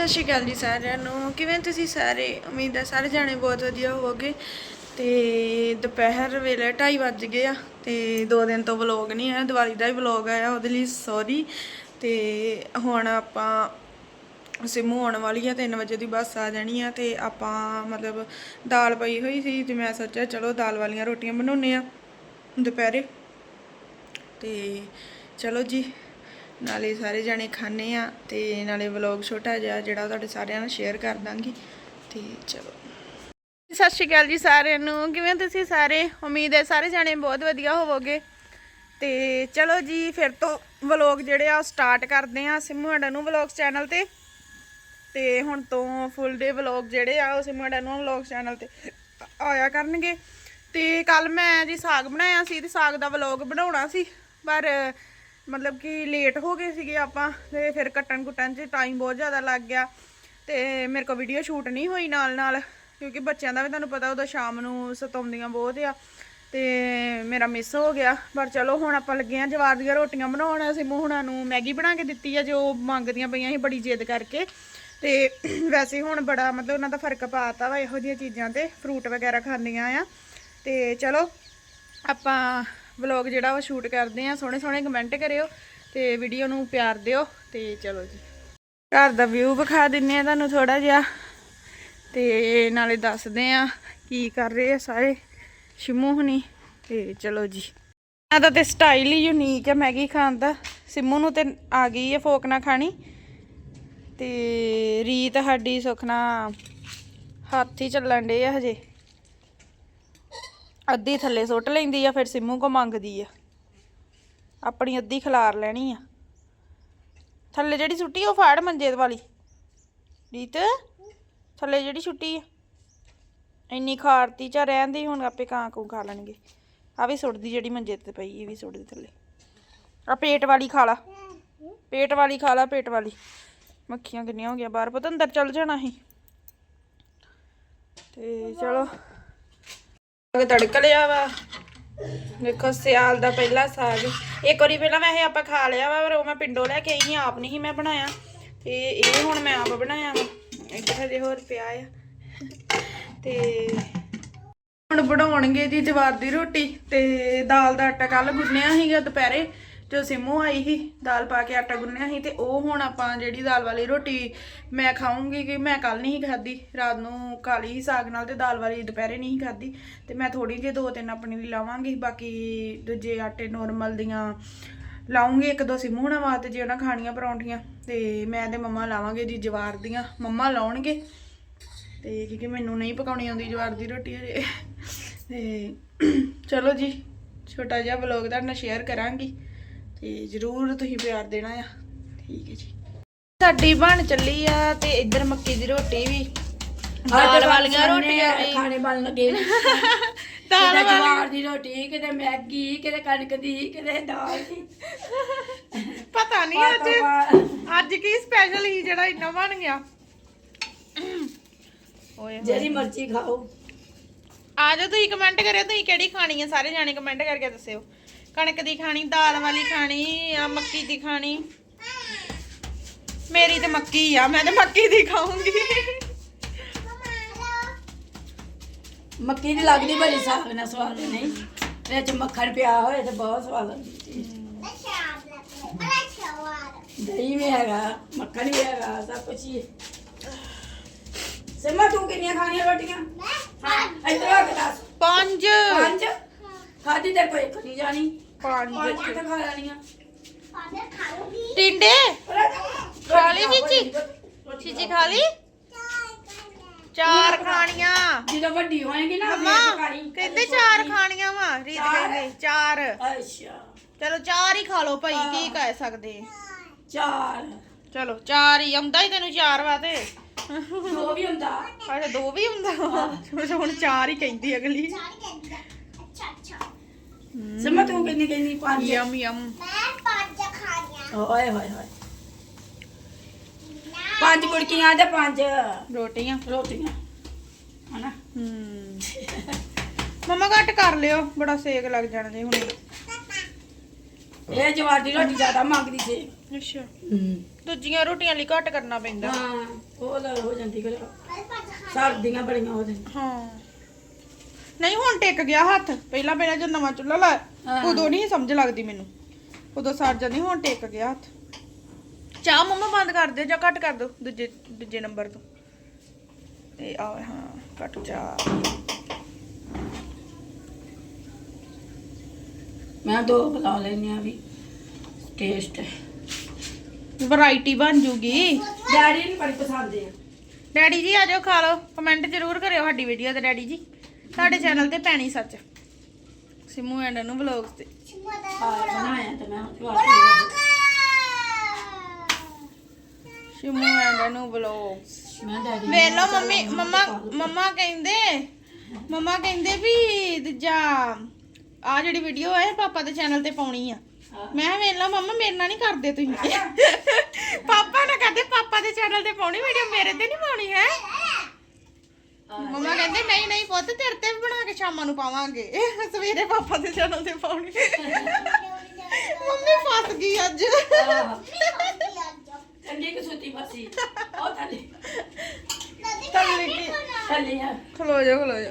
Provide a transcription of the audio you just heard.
ਸਤਿ ਸ਼੍ਰੀ ਅਕਾਲ ਜੀ ਸਾਰਿਆਂ ਨੂੰ। ਕਿਵੇਂ ਤੁਸੀਂ ਸਾਰੇ? ਉਮੀਦ ਹੈ ਸਾਰੇ ਜਾਣੇ ਬਹੁਤ ਵਧੀਆ ਹੋਵੋਗੇ। ਤੇ ਦੁਪਹਿਰ ਵੇਲੇ 2:30 ਵੱਜ ਗਏ ਆ ਤੇ ਦੋ ਦਿਨ ਤੋਂ ਵਲੌਗ ਨਹੀਂ ਆਇਆ, ਦੀਵਾਲੀ ਦਾ ਹੀ ਵਲੌਗ ਆਇਆ ਉਹਦੇ ਲਈ ਸੌਰੀ ਤੇ ਹੁਣ ਆਪਾਂ ਸਿਮੂ ਆਉਣ ਵਾਲੀ ਆ 3 ਵਜੇ ਦੀ ਬੱਸ ਆ ਜਾਣੀ ਆ ਤੇ ਆਪਾਂ ਮਤਲਬ ਦਾਲ ਪਈ ਹੋਈ ਸੀ ਤੇ ਮੈਂ ਸੋਚਿਆ ਚਲੋ ਦਾਲ ਵਾਲੀਆਂ ਰੋਟੀਆਂ ਬਣਾਉਨੇ ਆ ਦੁਪਹਿਰੇ। ਤੇ ਚਲੋ ਜੀ ਨਾਲੇ ਸਾਰੇ ਜਾਣੇ ਖਾਣੇ ਆ ਤੇ ਨਾਲੇ ਵਲੌਗ ਛੋਟਾ ਜਿਹਾ ਜਿਹੜਾ ਤੁਹਾਡੇ ਸਾਰਿਆਂ ਨਾਲ ਸ਼ੇਅਰ ਕਰ ਦਾਂਗੀ। ਤੇ ਚਲੋ। ਸਤਿ ਸ਼੍ਰੀ ਅਕਾਲ ਜੀ ਸਾਰਿਆਂ ਨੂੰ। ਕਿਵੇਂ ਤੁਸੀਂ ਸਾਰੇ? ਉਮੀਦ ਹੈ ਸਾਰੇ ਜਾਣੇ ਬਹੁਤ ਵਧੀਆ ਹੋਵੋਗੇ। ਤੇ ਚਲੋ ਜੀ, ਫਿਰ ਤੋਂ ਵਲੌਗ ਜਿਹੜੇ ਆ ਸਟਾਰਟ ਕਰਦੇ ਆ ਸਿਮੂ ਅਡਾ ਨੂੰ ਵਲੌਗਸ ਚੈਨਲ ਤੇ। ਤੇ ਹੁਣ ਤੋਂ ਫੁੱਲ ਡੇ ਵਲੌਗ ਜਿਹੜੇ ਆ ਉਹ ਸਿਮੂ ਅਡਾ ਨੂੰ ਵਲੌਗਸ ਚੈਨਲ ਤੇ ਆਇਆ ਕਰਨਗੇ। ਤੇ ਕੱਲ ਮੈਂ ਜੀ ਸਾਗ ਬਣਾਇਆ ਸੀ ਤੇ ਸਾਗ ਦਾ ਵਲੌਗ ਬਣਾਉਣਾ ਸੀ। ਪਰ ਮਤਲਬ ਕਿ ਲੇਟ ਹੋ ਗਏ ਸੀਗੇ ਆਪਾਂ ਤੇ ਫਿਰ ਕੱਟਣ ਕੁੱਟਣ 'ਚ ਟਾਈਮ ਬਹੁਤ ਜ਼ਿਆਦਾ ਲੱਗ ਗਿਆ ਤੇ ਮੇਰੇ ਕੋਲ ਵੀਡੀਓ ਸ਼ੂਟ ਨਹੀਂ ਹੋਈ ਨਾਲ ਨਾਲ ਕਿਉਂਕਿ ਬੱਚਿਆਂ ਦਾ ਵੀ ਤੁਹਾਨੂੰ ਪਤਾ ਉਹਦਾ ਸ਼ਾਮ ਨੂੰ ਸਤਾਉਂਦੀਆਂ ਬਹੁਤ ਆ ਤੇ ਮੇਰਾ ਮਿਸ ਹੋ ਗਿਆ। ਪਰ ਚਲੋ ਹੁਣ ਆਪਾਂ ਲੱਗੇ ਆ ਜਵਾਰ ਦੀਆਂ ਰੋਟੀਆਂ ਬਣਾਉਣ, ਅਸੀਂ ਮੂਹਣਾ ਨੂੰ ਮੈਗੀ ਬਣਾ ਕੇ ਦਿੱਤੀ ਆ ਜੋ ਮੰਗਦੀਆਂ ਪਈਆਂ ਸੀ ਬੜੀ ਜਿੱਦ ਕਰਕੇ। ਤੇ ਵੈਸੇ ਹੁਣ ਬੜਾ ਮਤਲਬ ਉਹਨਾਂ ਦਾ ਫ਼ਰਕ ਪਾਤਾ ਵਾ ਇਹੋ ਜਿਹੀਆਂ ਚੀਜ਼ਾਂ ਤੇ ਫਰੂਟ ਵਗੈਰਾ ਖਾਂਦੀਆਂ ਆ। ਤੇ ਚਲੋ ਆਪਾਂ ਵਲੌਗ ਜਿਹੜਾ ਉਹ ਸ਼ੂਟ ਕਰਦੇ ਆ ਸੋਹਣੇ ਸੋਹਣੇ ਕਮੈਂਟ ਕਰਿਓ ਤੇ ਵੀਡੀਓ ਨੂੰ ਪਿਆਰ ਦਿਓ ਤੇ ਚਲੋ ਜੀ। ਘਰ ਦਾ ਵਿਊ ਵਿਖਾ ਦਿੰਨੇ ਆ ਤੁਹਾਨੂੰ ਥੋੜਾ ਜਿਹਾ ਤੇ ਨਾਲੇ ਦੱਸਦੇ ਆ ਕੀ ਕਰ ਰਹੇ ਆ ਸਾਰੇ ਸ਼ਿਮੂ ਹੁਣੀ ਤੇ ਚਲੋ ਜੀ। ਇਹਨਾਂ ਦਾ ਤੇ ਸਟਾਈਲ ਹੀ ਯੂਨੀਕ ਹੈ ਮੈਗੀ ਖਾਣ ਦਾ। ਸਿਮੂ ਨੂੰ ਤੇ ਆ ਗਈ ਹੈ ਫੋਕ ਨਾ ਖਾਣੀ। ਤੇ ਰੀਤ ਸਾਡੀ ਸੁਖਨਾ ਹੱਥ ਹੀ ਚੱਲਣ ਡੇ ਆ ਹਜੇ। ਅੱਧੀ ਥੱਲੇ ਸੁੱਟ ਲੈਂਦੀ ਆ, ਫਿਰ ਸਿੰਮੂ ਕੋ ਮੰਗਦੀ ਆ। ਆਪਣੀ ਅੱਧੀ ਖਿਲਾਰ ਲੈਣੀ ਆ। ਥੱਲੇ ਜਿਹੜੀ ਸੁੱਟੀ ਉਹ ਫਾੜ ਮੰਜੇ ਵਾਲੀ। ਰੀਤ, ਥੱਲੇ ਜਿਹੜੀ ਛੁੱਟੀ ਆ। ਇੰਨੀ ਖਾਰਤੀ ਚਾ ਰਹਿੰਦੀ, ਹੁਣ ਆਪੇ ਕਾਂ ਕੂ ਖਾ ਲੈਣਗੇ। ਆ ਵੀ ਸੁੱਟਦੀ ਜਿਹੜੀ ਮੰਜੇ ਤੇ ਪਈ, ਇਹ ਵੀ ਸੁੱਟਦੀ ਥੱਲੇ। ਆ ਪੇਟ ਵਾਲੀ ਖਾ ਲਾ। ਪੇਟ ਵਾਲੀ ਖਾ ਲਾ, ਪੇਟ ਵਾਲੀ। ਮੱਖੀਆਂ ਕਿੰਨੀਆਂ ਹੋ ਗਈਆਂ, ਬਾਹਰ ਪਤਾ ਅੰਦਰ ਚੱਲ ਜਾਣਾ ਸੀ। ਤੇ ਚਲੋ। ਸਾਗ ਤੜਕ ਲਿਆ ਵਾ। ਦੇਖੋ, ਸਿਆਲ ਦਾ ਪਹਿਲਾ ਸਾਗ। ਇੱਕ ਵਾਰੀ ਪਹਿਲਾਂ ਵੈਸੇ ਆਪਾਂ ਖਾ ਲਿਆ ਵਾ, ਪਰ ਉਹ ਮੈਂ ਪਿੰਡੋਂ ਲੈ ਕੇ ਆਈ ਆਪ ਨਹੀਂ ਮੈਂ ਬਣਾਇਆ। ਤੇ ਇਹ ਹੁਣ ਮੈਂ ਆਪ ਬਣਾਇਆ ਵਾ। ਇੱਕ ਹਜੇ ਹੋਰ ਪਿਆ ਆ। ਤੇ ਹੁਣ ਬਣਾਉਣਗੇ ਜੀ ਜਵਾਰ ਦੀ ਰੋਟੀ ਤੇ ਦਾਲ ਦਾ ਆਟਾ ਕੱਲ ਗੁੰਨਿਆ ਸੀਗਾ ਦੁਪਹਿਰੇ। ਜੋ ਸਿਮੂ ਆਈ ਸੀ, ਦਾਲ ਪਾ ਕੇ ਆਟਾ ਗੁੰਨਿਆ ਸੀ ਤੇ ਉਹ ਹੁਣ ਆਪਾਂ ਜਿਹੜੀ ਦਾਲ ਵਾਲੀ ਰੋਟੀ ਮੈਂ ਖਾਊਂਗੀ ਕਿ ਮੈਂ ਕੱਲ ਨਹੀਂ ਖਾਧੀ, ਰਾਤ ਨੂੰ ਕਾਲੀ ਸੀ ਸਾਗ ਨਾਲ ਤੇ ਦਾਲ ਵਾਲੀ ਦੁਪਹਿਰੇ ਨਹੀਂ ਖਾਧੀ ਤੇ ਮੈਂ ਥੋੜੀ ਜਿਹੀ ਦੋ ਤਿੰਨ ਆਪਣੇ ਲਈ ਲਾਵਾਂਗੀ, ਬਾਕੀ ਦੂਜੇ ਆਟੇ ਨੋਰਮਲ ਦੀਆਂ ਲਾਉਂਗੀ ਇੱਕ ਦੋ ਸਿਮੂ ਹੁਣਾਂ ਵਾਸਤੇ ਜੇ ਉਹਨਾਂ ਖਾਣੀਆਂ ਪਰੌਂਠੀਆਂ ਤੇ ਮੈਂ ਤੇ ਮੰਮਾ ਲਾਵਾਂਗੇ ਜੀ ਜਵਾਰ ਦੀਆਂ, ਮੰਮਾ ਲਾਉਣਗੇ ਤੇ ਕਿਉਂਕਿ ਮੈਨੂੰ ਨਹੀਂ ਪਕਾਉਣੀ ਆਉਂਦੀ ਜਵਾਰ ਦੀ ਰੋਟੀ ਹਜੇ ਤੇ ਚਲੋ ਜੀ, ਛੋਟਾ ਜਿਹਾ ਵਲੌਗ ਤੁਹਾਡੇ ਨਾਲ ਸ਼ੇਅਰ ਕਰਾਂਗੀ। ਤੇ ਜਰੂਰ ਤੁਸੀਂ ਪਿਆਰ ਦੇਣਾ ਆ। ਠੀਕ ਹੈ ਜੀ। ਸਾਡੀ ਬਣ ਚੱਲੀ ਆ ਤੇ ਇੱਧਰ ਮੱਕੀ ਦੀ ਰੋਟੀ ਵੀ। ਦਾਲ ਵਾਲੀਆਂ ਰੋਟੀਆਂ ਵੀ। ਖਾਣੇ ਬਣ ਲੱਗੇ ਦਾਲ ਜਵਾਰ ਦੀ ਰੋਟੀ ਕਿਤੇ ਮੈਗੀ ਕਿਤੇ ਕਣਕ ਦੀ ਕਿਤੇ ਦਾਲ ਦੀ। ਪਤਾ ਨਹੀਂ ਅੱਜ। ਅੱਜ ਕੀ ਸਪੈਸ਼ਲ ਸੀ ਜਿਹੜਾ ਇੰਨਾ ਬਣ ਗਿਆ? ਓਏ। ਜਿਹੜੀ ਮਰਜ਼ੀ ਖਾਓ। ਆ ਤੁਸੀਂ ਕਮੈਂਟ ਕਰਿਓ ਤੁਸੀਂ ਕਿਹੜੀ ਖਾਣੀ ਹੈ ਸਾਰੇ ਜਾਣੇ ਕਮੈਂਟ ਕਰਕੇ ਦੱਸਿਓ। ਕਣਕ ਦੀ ਖਾਣੀ ਦਾਲ ਵਾਲੀ ਖਾਣੀ ਆ ਮੱਕੀ ਦੀ ਖਾਣੀ। ਮੇਰੀ ਤੇ ਮੱਕੀ ਆ ਮੈਂ ਤੇ ਮੱਕੀ ਦੀ ਖਾਊਂਗੀ। ਮੱਕੀ ਦੀ ਲੱਗਦੀ ਬੜੀ ਸਾਗ ਨਾਲ ਸਵਾਦ ਨਹੀਂ ਵਿੱਚ ਮੱਖਣ ਪਿਆ ਹੋਏ ਤੇ ਬਹੁਤ ਸਵਾਦ ਲੱਗਦੀ ਦਹੀਂ ਵੀ ਹੈਗਾ ਮੱਖਣ ਵੀ ਹੈਗਾ ਸਭ ਕੁਝ ਹੀ। ਹੈ। ਸਿਮਾ ਤੂੰ ਕਿੰਨੀਆਂ ਖਾਣੀਆਂ ਰੋਟੀਆਂ? ਹਾਂ ਇੱਧਰ ਆ ਕੇ ਦੱਸ। ਪੰਜ। ਪੰਜ? ਖਾਦੀ ਤੇ ਕੋਈ ਇੱਕ ਨਹੀਂ ਜਾਣੀ ਪੰਜ ਪੰਜ ਕਿੱਥੇ ਖਾ ਲੈਣੀਆਂ ਟਿੰਡੇ ਖਾ ਲਈ ਚੀਚੀ ਚੀਚੀ ਖਾ ਲਈ? ਚਾਰ ਖਾਣੀਆਂ। ਜਦੋਂ ਵੱਡੀ ਹੋਏਗੀ ਨਾ ਮਮਾ ਕਹਿੰਦੇ ਚਾਰ ਖਾਣੀਆਂ ਵਾ ਰੀਤ? ਕਹਿੰਦੇ ਚਾਰ। ਅੱਛਾ। ਚਲੋ ਚਾਰ ਹੀ ਖਾ ਲਓ ਭਾਈ ਕੀ ਕਹਿ ਸਕਦੇ? ਚਾਰ। ਚਲੋ ਚਾਰ ਹੀ ਆਉਂਦਾ ਹੀ ਤੈਨੂੰ ਚਾਰ ਵਾ ਤੇ। ਦੋ ਵੀ ਹੁੰਦਾ। ਅੱਛਾ ਦੋ ਵੀ ਹੁੰਦਾ। ਹੁਣ ਚਾਰ ਹੀ ਕਹਿੰਦੀ ਅਗਲੀ। ਸਿਮਾ ਤੂੰ ਕਿੰਨੀ ਕਿੰਨੀ ਪੰਜ ਯਮ ਯਮ ਓਏ ਹੋਏ ਹੋਏ ਪੰਜ ਕੁੜਕੀਆਂ ਤੇ ਪੰਜ ਰੋਟੀਆਂ ਰੋਟੀਆਂ ਹਨਾ ਹੂੰ ਮਮਾ ਘੱਟ ਕਰ ਲਿਓ ਬੜਾ ਸੇਕ ਲੱਗ ਜਾਣਾ ਜੀ ਹੁਣ। ਇਹ ਜਵਾਰ ਦੀ ਰੋਟੀ ਜ਼ਿਆਦਾ ਮੰਗਦੀ ਸੀ। ਅੱਛਾ। ਹੂੰ। ਦੂਜੀਆਂ ਰੋਟੀਆਂ ਲਈ ਘੱਟ ਕਰਨਾ ਪੈਂਦਾ। ਹਾਂ ਉਹ ਲੈ ਹੋ ਜਾਂਦੀ ਗੱਲ। ਸਰਦੀਆਂ ਬੜੀਆਂ ਉਹਦੇ ਹਾਂ। ਨਹੀਂ ਹੁਣ ਟਿਕ ਗਿਆ ਹੱਥ। ਪਹਿਲਾਂ ਪਹਿਲਾਂ ਜੋ ਨਵਾਂ ਚੁੱਲ੍ਹਾ ਲਾਇਆ ਹਾਂ। ਉਦੋਂ ਨਹੀਂ ਸਮਝ ਲੱਗਦੀ ਮੈਨੂੰ। ਉਦੋਂ ਸਰ ਜਾਂਦੀ ਹੁਣ ਟਿਕ ਗਿਆ ਹੱਥ। ਚਾਹ ਮੰਮਾ ਬੰਦ ਕਰ ਦਿਓ ਜਾਂ ਘੱਟ ਕਰ ਦਿਓ ਦੂਜੇ ਦੂਜੇ ਨੰਬਰ ਤੋਂ। ਇਹ ਆ ਹਾਂ ਘੱਟ ਚਾਹ। ਮੈਂ ਦੋ ਬੁਲਾ ਲੈਣੀ ਆ ਵੀ ਟੇਸਟ ਵੈਰਾਈਟੀ ਬਣ ਜੂਗੀ। ਡੈਡੀ ਨੂੰ ਬੜੀ ਪਸੰਦ ਆ। ਡੈਡੀ ਜੀ ਆ ਜਾਓ ਖਾ ਲਓ। ਕਮੈਂਟ ਜ਼ਰੂਰ ਕਰਿਓ ਸਾਡੀ ਵੀਡੀਓ ਤੇ ਡੈਡੀ ਜੀ। ਸਾਡੇ ਚੈਨਲ ਤੇ ਪੈਣੀ ਸੱਚ। ਸਿਮੂ ਐਂਡ ਨੂੰ ਵਲੌਗਸ ਤੇ। ਬਣਾਇਆ ਤੇ ਮੈਂ ਸਿਮੂ ਐਂਡ ਨੂੰ ਵਲੌਗਸ ਮੈਂ ਡੈਡੀ ਵੇਖ ਲਓ ਮੰਮੀ, ਮੰਮਾ ਮੰਮਾ ਕਹਿੰਦੇ ਮੰਮਾ ਕਹਿੰਦੇ ਵੀ ਦੂਜਾ ਆ ਜਿਹੜੀ ਵੀਡੀਓ ਹੈ, ਪਾਪਾ ਦੇ ਚੈਨਲ ਤੇ ਪਾਉਣੀ ਆ। ਮੈਂ ਕਿਹਾ ਵੇਖ ਮੰਮਾ, ਮੇਰੇ ਨਾਲ ਨਹੀਂ ਕਰਦੇ ਤੁਸੀਂ। ਪਾਪਾ ਨਾ ਕਰਦੇ, ਪਾਪਾ ਦੇ ਚੈਨਲ ਤੇ ਪਾਉਣੀ ਵੀਡੀਓ ਮੇਰੇ ਤੇ ਨਹੀਂ ਪਾਉਣੀ, ਹੈ? ਮੰਮਾ ਕਹਿੰਦੇ ਨਹੀਂ ਨਹੀਂ ਪੁੱਤ ਤੇਰੇ ਤੇ ਵੀ ਬਣਾ ਕੇ ਸ਼ਾਮਾਂ ਨੂੰ ਪਾਵਾਂਗੇ। ਸਵੇਰੇ ਪਾਪਾ ਦੇ ਚੈਨਲ ਤੇ ਪਾਉਣੀ। ਮੰਮੀ ਫਸ ਗਈ ਅੱਜ। ਠੰਡੀ ਕਿ ਸੁੱਤੀ ਬਸੀ ਉਹ ਥੱਲੇ। ਥੱਲੇ ਕੀ? ਥੱਲੇ ਆ। ਖਲੋ ਜਾ ਖਲੋ ਜਾ